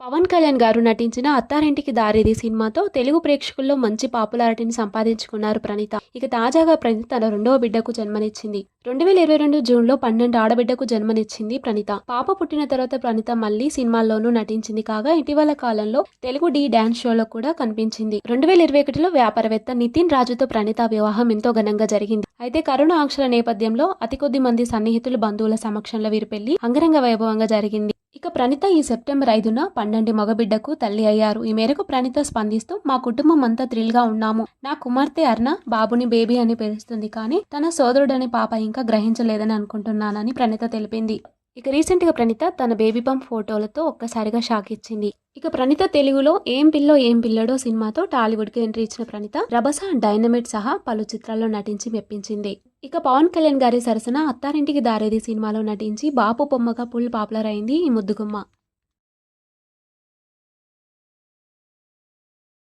పవన్ కళ్యాణ్ గారు నటించిన అత్తారింటికి దారిది సినిమాతో తెలుగు ప్రేక్షకుల్లో మంచి పాపులారిటీని సంపాదించుకున్నారు ప్రణీత. ఇక తాజాగా ప్రణీత తన రెండవ బిడ్డకు జన్మనిచ్చింది. రెండు వేల ఇరవై రెండు జూన్లో పన్నెండు ఆడబిడ్డకు జన్మనిచ్చింది ప్రణీత. పాప పుట్టిన తర్వాత ప్రణీత మళ్ళీ సినిమాల్లోనూ నటించింది కాగా ఇటీవల కాలంలో తెలుగు డి డాన్స్ షోలో కూడా కనిపించింది. రెండు వేల ఇరవై ఒకటిలో వ్యాపారవేత్త నితిన్ రాజుతో ప్రణీత వివాహం ఎంతో ఘనంగా జరిగింది. అయితే కరోనా ఆంక్షల నేపథ్యంలో అతి కొద్ది మంది సన్నిహితులు బంధువుల సమక్షంలో వీరి పెళ్ళి అంగరంగ వైభవంగా జరిగింది. ఇక ప్రణిత ఈ సెప్టెంబర్ ఐదున పన్నెండు మగబిడ్డకు తల్లి అయ్యారు. ఈ మేరకు ప్రణీత స్పందిస్తూ మా కుటుంబం అంతా థ్రిల్గా ఉన్నాము. నా కుమార్తె అర్ణ బాబుని బేబీ అని పిలుస్తుంది. కానీ తన సోదరుడని పాప ఇంకా గ్రహించలేదని అనుకుంటున్నానని ప్రణిత తెలిపింది. ఇక రీసెంట్గా తన బేబీ పంప్ ఫోటోలతో ఒక్కసారిగా షాక్ ఇచ్చింది. ఇక ప్రణిత తెలుగులో ఏం పిల్లో ఏం పిల్లడో సినిమాతో టాలీవుడ్కి ఎంట్రీ ఇచ్చిన ప్రణిత రభస డైనమిట్ సహా పలు చిత్రాల్లో నటించి మెప్పించింది. ఇక పవన్ కళ్యాణ్ గారి సరసన అత్తారింటికి దారేది సినిమాలో నటించి బాపు బొమ్మగా ఫుల్ పాపులర్ అయింది ఈ ముద్దుగుమ్మ.